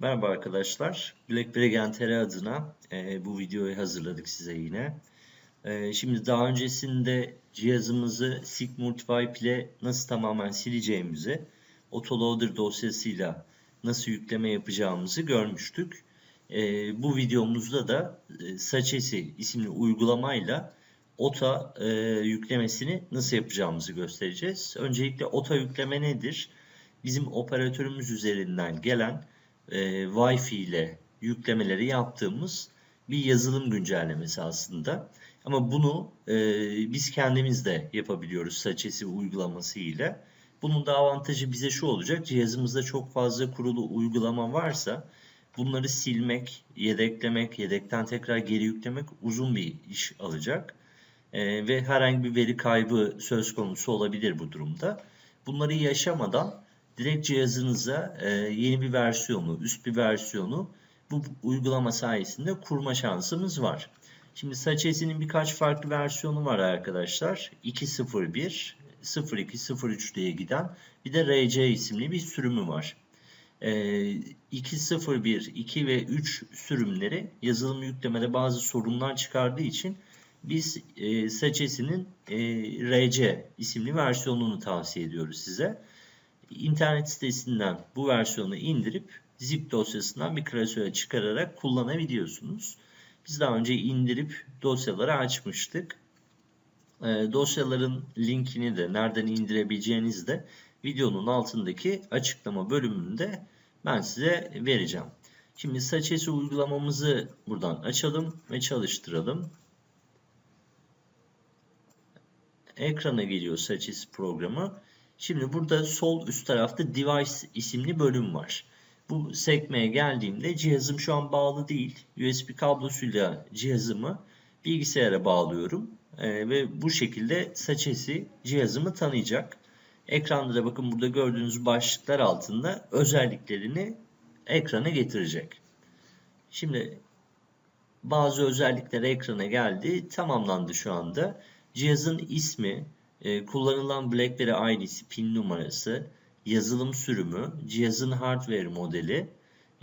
Merhaba arkadaşlar. BlackBerry Gen TR adına e, bu videoyu hazırladık size yine. E, şimdi daha öncesinde cihazımızı SIGMultivibe ile nasıl tamamen sileceğimizi, autoloader dosyasıyla nasıl yükleme yapacağımızı görmüştük. E, bu videomuzda da e, Saçesi isimli uygulamayla OTA e, yüklemesini nasıl yapacağımızı göstereceğiz. Öncelikle OTA yükleme nedir? Bizim operatörümüz üzerinden gelen e, Wi-Fi ile yüklemeleri yaptığımız bir yazılım güncellemesi aslında. Ama bunu e, biz kendimiz de yapabiliyoruz Saçesi uygulaması ile. Bunun da avantajı bize şu olacak. Cihazımızda çok fazla kurulu uygulama varsa bunları silmek, yedeklemek, yedekten tekrar geri yüklemek uzun bir iş alacak. E, ve herhangi bir veri kaybı söz konusu olabilir bu durumda. Bunları yaşamadan direkt cihazınıza e, yeni bir versiyonu, üst bir versiyonu bu uygulama sayesinde kurma şansımız var. Şimdi Saçesi'nin birkaç farklı versiyonu var arkadaşlar. 2.01, 02, 03 diye giden bir de RC isimli bir sürümü var. E, 2.01, 2 ve 3 sürümleri yazılım yüklemede bazı sorunlar çıkardığı için biz e, Saçesi'nin e, RC isimli versiyonunu tavsiye ediyoruz size internet sitesinden bu versiyonu indirip zip dosyasından bir klasöre çıkararak kullanabiliyorsunuz. Biz daha önce indirip dosyaları açmıştık. E, dosyaların linkini de nereden indirebileceğinizi de videonun altındaki açıklama bölümünde ben size vereceğim. Şimdi Saçesi uygulamamızı buradan açalım ve çalıştıralım. Ekrana geliyor Saçesi programı. Şimdi burada sol üst tarafta Device isimli bölüm var. Bu sekmeye geldiğimde cihazım şu an bağlı değil. USB kablosuyla cihazımı bilgisayara bağlıyorum. Ee, ve bu şekilde saçesi cihazımı tanıyacak. Ekranda da bakın burada gördüğünüz başlıklar altında özelliklerini ekrana getirecek. Şimdi bazı özellikler ekrana geldi. Tamamlandı şu anda. Cihazın ismi, e, kullanılan BlackBerry ID'si, pin numarası, yazılım sürümü, cihazın hardware modeli.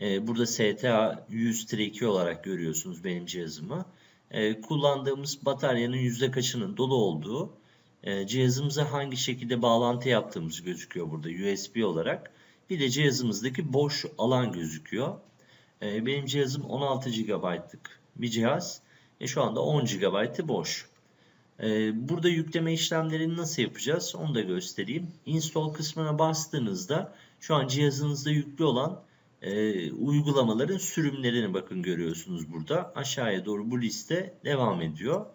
E, burada STA 100-2 olarak görüyorsunuz benim cihazımı. E, kullandığımız bataryanın yüzde kaçının dolu olduğu, e, cihazımıza hangi şekilde bağlantı yaptığımız gözüküyor burada USB olarak. Bir de cihazımızdaki boş alan gözüküyor. E, benim cihazım 16 GB'lık bir cihaz. E, şu anda 10 GB'ı boş. Ee, burada yükleme işlemlerini nasıl yapacağız onu da göstereyim. Install kısmına bastığınızda şu an cihazınızda yüklü olan e, uygulamaların sürümlerini bakın görüyorsunuz burada. Aşağıya doğru bu liste devam ediyor.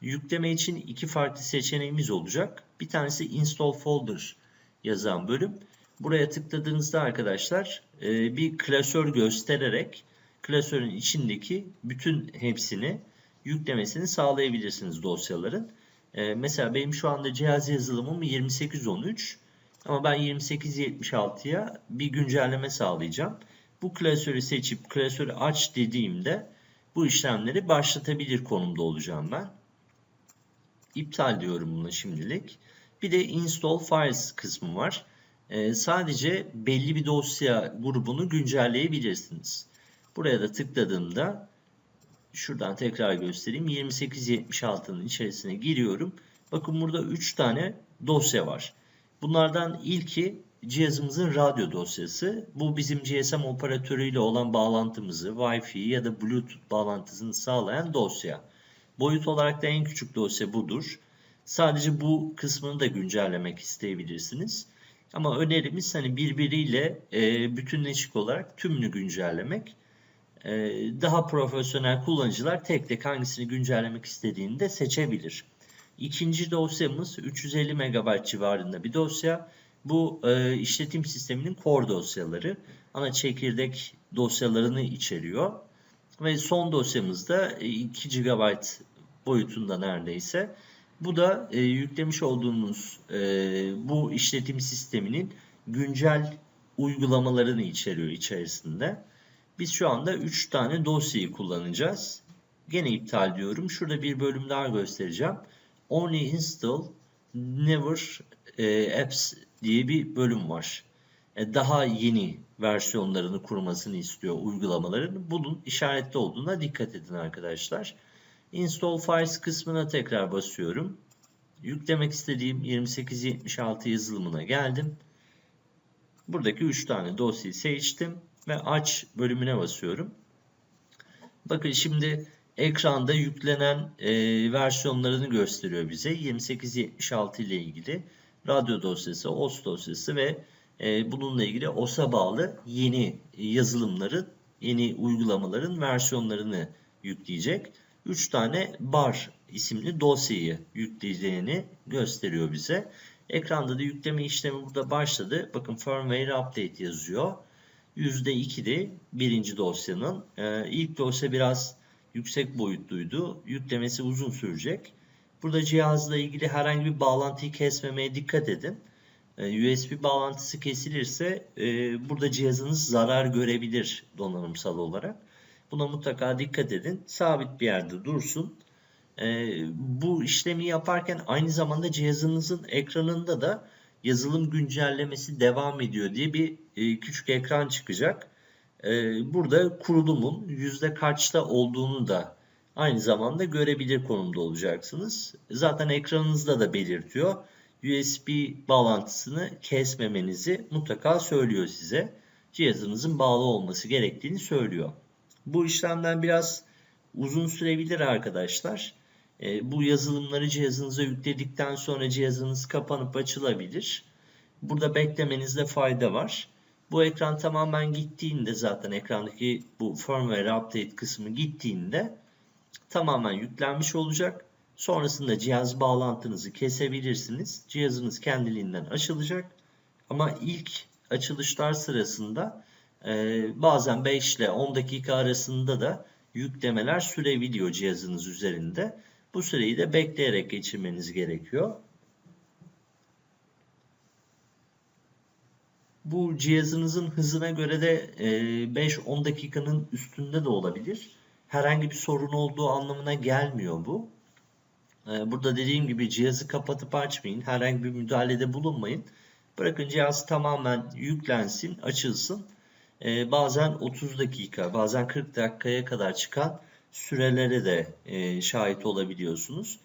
Yükleme için iki farklı seçeneğimiz olacak. Bir tanesi Install Folder yazan bölüm. Buraya tıkladığınızda arkadaşlar e, bir klasör göstererek klasörün içindeki bütün hepsini yüklemesini sağlayabilirsiniz dosyaların. Ee, mesela benim şu anda cihaz yazılımım 2813 ama ben 2876'ya bir güncelleme sağlayacağım. Bu klasörü seçip klasörü aç dediğimde bu işlemleri başlatabilir konumda olacağım ben. İptal diyorum bunu şimdilik. Bir de install files kısmı var. Ee, sadece belli bir dosya grubunu güncelleyebilirsiniz. Buraya da tıkladığımda şuradan tekrar göstereyim. 2876'nın içerisine giriyorum. Bakın burada 3 tane dosya var. Bunlardan ilki cihazımızın radyo dosyası. Bu bizim GSM operatörüyle olan bağlantımızı, Wi-Fi ya da Bluetooth bağlantısını sağlayan dosya. Boyut olarak da en küçük dosya budur. Sadece bu kısmını da güncellemek isteyebilirsiniz. Ama önerimiz hani birbiriyle e, bütünleşik olarak tümünü güncellemek. Ee, daha profesyonel kullanıcılar tek tek hangisini güncellemek istediğini de seçebilir. İkinci dosyamız 350 MB civarında bir dosya. Bu e, işletim sisteminin core dosyaları. Ana çekirdek dosyalarını içeriyor. Ve son dosyamız da 2 GB boyutunda neredeyse. Bu da e, yüklemiş olduğunuz e, bu işletim sisteminin güncel uygulamalarını içeriyor içerisinde. Biz şu anda 3 tane dosyayı kullanacağız. Gene iptal diyorum. Şurada bir bölüm daha göstereceğim. Only install never e, apps diye bir bölüm var. E, daha yeni versiyonlarını kurmasını istiyor uygulamaların. Bunun işaretli olduğuna dikkat edin arkadaşlar. Install Files kısmına tekrar basıyorum. Yüklemek istediğim 2876 yazılımına geldim. Buradaki 3 tane dosyayı seçtim ve aç bölümüne basıyorum. Bakın şimdi ekranda yüklenen e, versiyonlarını gösteriyor bize. 2876 ile ilgili radyo dosyası, OS dosyası ve e, bununla ilgili OS'a bağlı yeni yazılımların, yeni uygulamaların versiyonlarını yükleyecek. 3 tane bar isimli dosyayı yükleyeceğini gösteriyor bize. Ekranda da yükleme işlemi burada başladı. Bakın firmware update yazıyor. %2'di birinci dosyanın. Ee, ilk dosya biraz yüksek boyutluydu. Yüklemesi uzun sürecek. Burada cihazla ilgili herhangi bir bağlantıyı kesmemeye dikkat edin. Ee, USB bağlantısı kesilirse e, burada cihazınız zarar görebilir donanımsal olarak. Buna mutlaka dikkat edin. Sabit bir yerde dursun. E, bu işlemi yaparken aynı zamanda cihazınızın ekranında da yazılım güncellemesi devam ediyor diye bir e, küçük ekran çıkacak. E, burada kurulumun yüzde kaçta olduğunu da aynı zamanda görebilir konumda olacaksınız. Zaten ekranınızda da belirtiyor. USB bağlantısını kesmemenizi mutlaka söylüyor size. Cihazınızın bağlı olması gerektiğini söylüyor. Bu işlemden biraz uzun sürebilir arkadaşlar. E, bu yazılımları cihazınıza yükledikten sonra cihazınız kapanıp açılabilir. Burada beklemenizde fayda var. Bu ekran tamamen gittiğinde zaten ekrandaki bu firmware update kısmı gittiğinde tamamen yüklenmiş olacak. Sonrasında cihaz bağlantınızı kesebilirsiniz. Cihazınız kendiliğinden açılacak. Ama ilk açılışlar sırasında e, bazen 5 ile 10 dakika arasında da yüklemeler sürebiliyor cihazınız üzerinde. Bu süreyi de bekleyerek geçirmeniz gerekiyor. Bu cihazınızın hızına göre de 5-10 e, dakikanın üstünde de olabilir. Herhangi bir sorun olduğu anlamına gelmiyor bu. E, burada dediğim gibi cihazı kapatıp açmayın. Herhangi bir müdahalede bulunmayın. Bırakın cihaz tamamen yüklensin, açılsın. E, bazen 30 dakika, bazen 40 dakikaya kadar çıkan sürelere de e, şahit olabiliyorsunuz.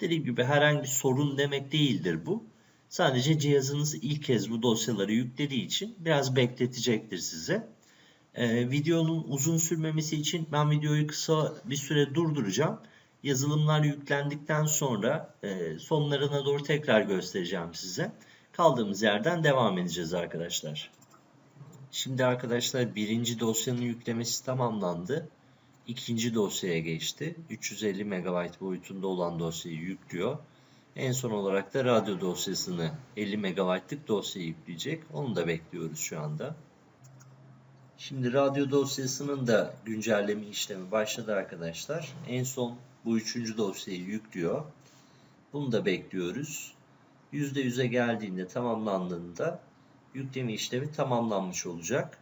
Dediğim gibi herhangi bir sorun demek değildir bu. Sadece cihazınız ilk kez bu dosyaları yüklediği için biraz bekletecektir size. Ee, videonun uzun sürmemesi için ben videoyu kısa bir süre durduracağım. Yazılımlar yüklendikten sonra e, sonlarına doğru tekrar göstereceğim size. Kaldığımız yerden devam edeceğiz arkadaşlar. Şimdi arkadaşlar birinci dosyanın yüklemesi tamamlandı ikinci dosyaya geçti. 350 MB boyutunda olan dosyayı yüklüyor. En son olarak da radyo dosyasını 50 MB'lık dosyayı yükleyecek. Onu da bekliyoruz şu anda. Şimdi radyo dosyasının da güncelleme işlemi başladı arkadaşlar. En son bu üçüncü dosyayı yüklüyor. Bunu da bekliyoruz. %100'e geldiğinde tamamlandığında yükleme işlemi tamamlanmış olacak.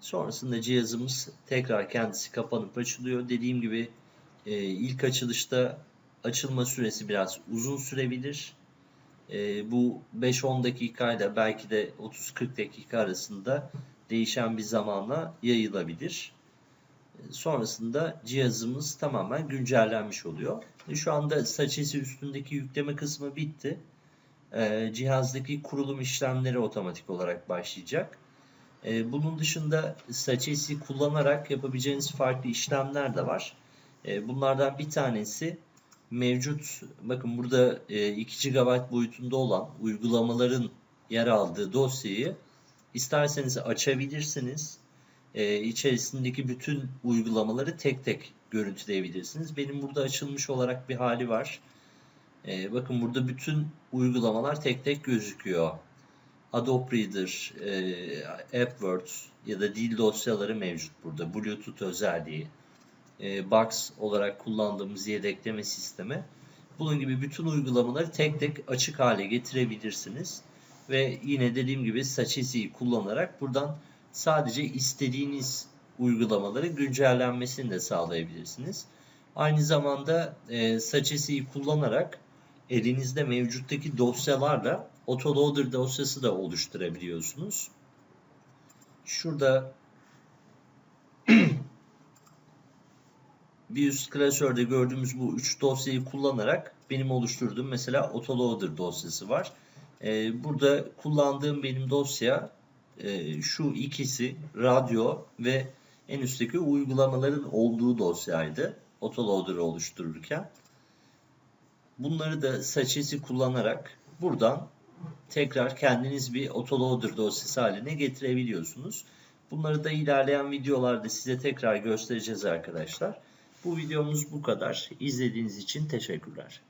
Sonrasında cihazımız tekrar kendisi kapanıp açılıyor. Dediğim gibi e, ilk açılışta açılma süresi biraz uzun sürebilir. E, bu 5-10 dakikayla belki de 30-40 dakika arasında değişen bir zamanla yayılabilir. E, sonrasında cihazımız tamamen güncellenmiş oluyor. E, şu anda saçesi üstündeki yükleme kısmı bitti. E, cihazdaki kurulum işlemleri otomatik olarak başlayacak. E, bunun dışında Saçesi kullanarak yapabileceğiniz farklı işlemler de var. E, bunlardan bir tanesi mevcut bakın burada e, 2 GB boyutunda olan uygulamaların yer aldığı dosyayı isterseniz açabilirsiniz. E, içerisindeki bütün uygulamaları tek tek görüntüleyebilirsiniz. Benim burada açılmış olarak bir hali var. E, bakın burada bütün uygulamalar tek tek gözüküyor. Adobe Reader, e, AppWords ya da dil dosyaları mevcut burada. Bluetooth özelliği, e, Box olarak kullandığımız yedekleme sistemi. Bunun gibi bütün uygulamaları tek tek açık hale getirebilirsiniz. Ve yine dediğim gibi Sachizi'yi kullanarak buradan sadece istediğiniz uygulamaları güncellenmesini de sağlayabilirsiniz. Aynı zamanda e, Sachizi'yi kullanarak elinizde mevcuttaki dosyalarla autoloader dosyası da oluşturabiliyorsunuz. şurada bir üst klasörde gördüğümüz bu üç dosyayı kullanarak benim oluşturduğum mesela autoloader dosyası var. Ee, burada kullandığım benim dosya e, şu ikisi radyo ve en üstteki uygulamaların olduğu dosyaydı. Autoloader'ı oluştururken. Bunları da saçesi kullanarak buradan tekrar kendiniz bir autoloader dosyası haline getirebiliyorsunuz. Bunları da ilerleyen videolarda size tekrar göstereceğiz arkadaşlar. Bu videomuz bu kadar. İzlediğiniz için teşekkürler.